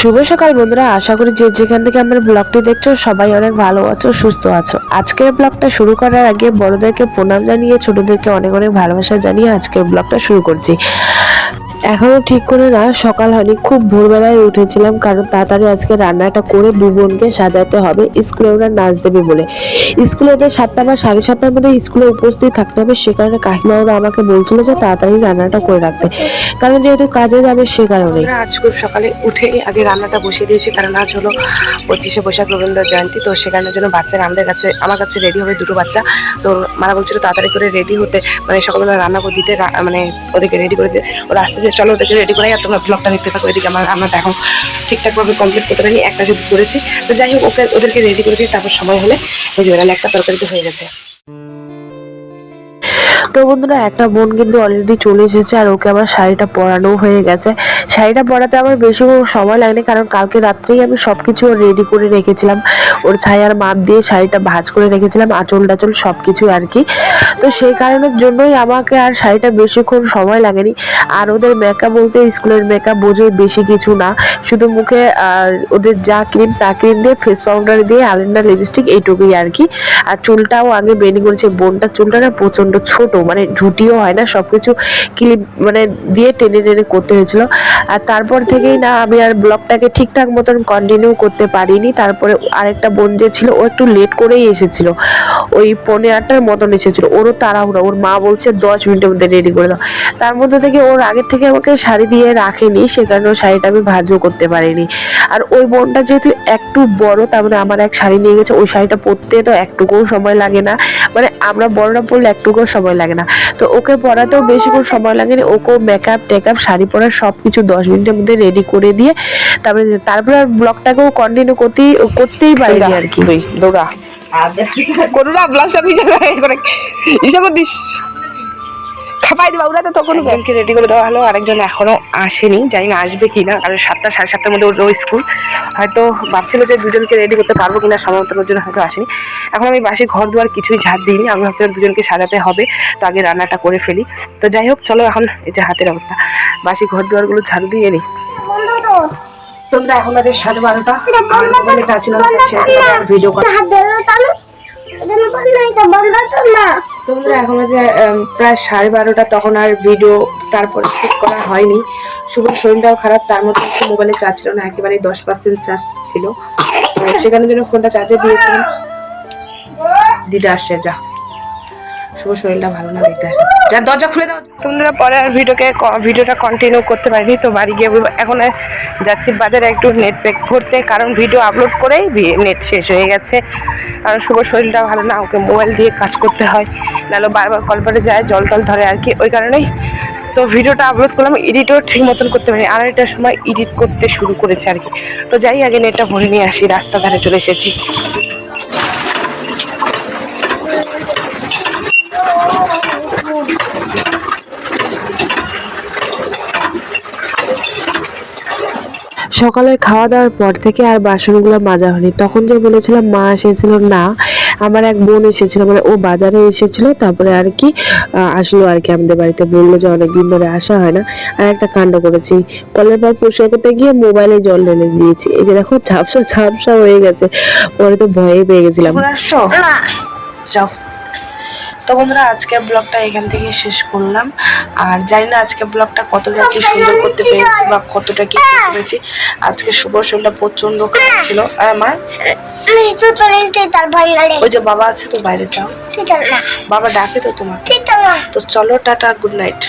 শুভ সকাল, বন্ধুরা। আশা করি যে যেখান থেকে আমার ব্লগটি দেখছ, সবাই অনেক ভালো আছো, সুস্থ আছো। আজকের ব্লগটা শুরু করার আগে বড়দেরকে প্রণাম জানিয়ে, ছোটদেরকে অনেক অনেক ভালোবাসা জানিয়ে আজকের ব্লগটা শুরু করছি। এখনও ঠিক করে না, সকাল হয়নি, খুব ভোরবেলায় উঠেছিলাম, কারণ তাড়াতাড়ি আজকে রান্নাটা করে দু বোনকে সাজাতে হবে, স্কুলে ওরা নাচ দেবে বলে। স্কুলে ওদের সাতটা বা সাড়ে সাতটার মধ্যে স্কুলে উপস্থিত থাকতে হবে, সে কারণে কাকিমা ওরা আমাকে বলছিল যে তাড়াতাড়ি রান্নাটা করে রাখতে কারণ যেহেতু কাজে যাবে, সে কারণে। আজ খুব সকালে উঠে আগে রান্নাটা বসিয়ে দিয়েছি, কারণ আজ হলো পঁচিশে বৈশাখ রবীন্দ্র জয়ন্তী, তো সেখানের জন্য বাচ্চারা আমাদের কাছে, আমার কাছে রেডি হবে দুটো বাচ্চা। তো মারা বলছিল তাড়াতাড়ি করে রেডি হতে মানে সকালবেলা রান্না করে দিতে মানে ওদেরকে রেডি করে দিতে। ওরা আসতে যে চলো ওদেরকে রেডি করে আর তোমরা ব্লগটা দেখতে থাকো। এদিকে আমার আমরা এখন ঠিকঠাকভাবে কমপ্লিট করতে পারিনি, একটা যদি করেছি। তো যাই হোক, ওকে ওদেরকে রেডি করে দিই, তারপর সময় হলে ওই যে বেলা একটা তরকারি হয়ে গেছে। তো বন্ধুরা, একটা বোন কিন্তু অলরেডি চলে এসেছে আর ওকে আমার শাড়িটা পরানো হয়ে গেছে। শাড়িটা পরাতে আমার বেশি সময় লাগেনি, কারণ কালকে রাত্রেই আমি সব কিছু রেডি করে রেখেছিলাম। ওর ছায়ার মাপ দিয়ে শাড়িটা ভাজ করে রেখেছিলাম, আঁচল টাচল সব কিছু আর কি। তো সেই কারণের জন্যই আমাকে আর শাড়িটা বেশিক্ষণ সময় লাগেনি। আর ওদের মেকআপ বলতে স্কুলের মেকআপ বোঝে বেশি কিছু না। শুধু মুখে, আর ওদের যা ক্রিম তা ক্রিম দিয়ে ফেস পাউডার দিয়ে আলেন্ডা লিপস্টিক এইটুকুই আর কি। আর চুলটাও আগে বেনি করেছে, বোনটার চুলটা না প্রচণ্ড ছোট মানে ঝুটিও হয় না সব কিছু ক্লিপ মানে দিয়ে টেনে টেনে করতে হয়েছিল। আর তারপর থেকেই না আমি আর ব্লগটাকে ঠিকঠাক মতন কন্টিনিউ করতে পারিনি। তারপরে আরেকটা বোন যে ছিল, ও একটু লেট করেই এসেছিল। ওই পনেরো আটটার মতন এসেছিল। ওরও তাড়াহুড়ো। ওর মা বলছে, দশ মিনিটের মধ্যে রেডি করে দাও। তার মধ্যে থেকে ওর আগের থেকে আমাকে শাড়ি দিয়ে রাখেনি, সে কারণে শাড়িটা আমি ভাজও করতে পারিনি। আর ওই বোনটা যেহেতু একটু বড়, তার মানে আমার এক শাড়ি নিয়ে গেছে, ওই শাড়িটা পরতে তো একটুকুও সময় লাগে না। মানে আমরা বড়রা পড়লে একটুকু সময় লাগে না তো ওকে পরাতেও বেশিক্ষণ সময় লাগেনি ওকে মেকআপ টেকআপ শাড়ি পরার সব কিছু দশ মিনিটের মধ্যে রেডি করে দিয়ে তারপরে তারপরে আর ব্লগটাকেও কন্টিনিউ করতেই করতেই পারি আর কি দুই দৌড়া করুণা ব্লগটা ভিজে করে ইসে করে দিস খাপাই দিবা ওরা তো তখন একজনকে রেডি করে দেওয়া হলো আরেকজন এখনও আসেনি জানি না আসবে কিনা। কারণ সাতটা সাড়ে সাতটার মধ্যে ওর স্কুল হয়তো ভাবছিল যে দুজনকে রেডি করতে পারব কিনা সময় মতন ওর জন্য হয়তো আসেনি। এখন আমি বাসি ঘর দুয়ার কিছুই ঝাড় দিইনি আমি ভাবছিলাম দুজনকে সাজাতে হবে তো আগে রান্নাটা করে ফেলি। তো যাই হোক চলো এখন এই যে হাতের অবস্থা। বাসি ঘর দুয়ারগুলো ঝাড়ু দিয়ে নিই তোমরা এখন বাজে সাড়ে বারোটা। আর না ভিডিও করা তোমরা এখন যে প্রায় সাড়ে বারোটা তখন আর ভিডিও তারপরে শুট করা হয়নি। শুভ শরীরটাও খারাপ, তার মধ্যে একটু মোবাইলে চার্জ ছিল না একেবারে দশ পার্সেন্ট চার্জ ছিল। তো সেখানের জন্য ফোনটা চার্জে দিয়েছিলাম। দিদা আসে যা। শুভ শরীরটা ভালো না, দেখতে আসে। যা দরজা খুলে দাও। তোমরা পরে আর ভিডিওকে ভিডিওটা কন্টিনিউ করতে পারিনি, তো বাড়ি গিয়ে এখন যাচ্ছি বাজারে একটু নেট প্যাক ভরতে কারণ ভিডিও আপলোড করেই নেট শেষ হয়ে গেছে। কারণ শুভ শরীরটা ভালো না, ওকে মোবাইল দিয়ে কাজ করতে হয়, নাহলে বারবার কল করে যায়, জল টল ধরে আর কি, ওই কারণেই। তো ভিডিওটা আপলোড করলাম এডিটও ঠিক মতন করতে পারি আড়াইটার সময় এডিট করতে শুরু করেছে আর কি। তো যাই আগে নেটটা ভরে নিয়ে আসি রাস্তা ধারে চলে এসেছি। সকালে খাওয়া দাওয়ার পর থেকে আর বাসনগুলো মাজা হয়নি। তখন যে বলেছিলাম মা এসেছিল না। আমার এক বোন এসেছিল মানে ও বাজারে এসেছিল তারপরে আর কি আসলো আর কি আমাদের বাড়িতে। বলল যে অনেকদিন ধরে আসা হয় না। আর একটা কাণ্ড করেছি। কলের পর পরিষ্কার করতে গিয়ে মোবাইলে জল ঢেলে দিয়েছি। এই যে দেখো ঝাপসা ঝাপসা হয়ে গেছে। পরে তো ভয়ে পেয়ে গেছিলাম। যাও। তো বন্ধুরা আজকের ব্লগটা এখান থেকে শেষ করলাম। আর জানি না আজকে ব্লগটা কতটা কি সুন্দর করতে পেরেছি বা কতটা কি করতে পেরেছি। আজকে শুভ শরীরটা প্রচণ্ড খারাপ ছিল। আর মা ওই যে বাবা আছে তো বাইরে যাও। ঠিক আছে বাবা ডাকে তো তোমাকে। তো চলো টাটা গুড নাইট।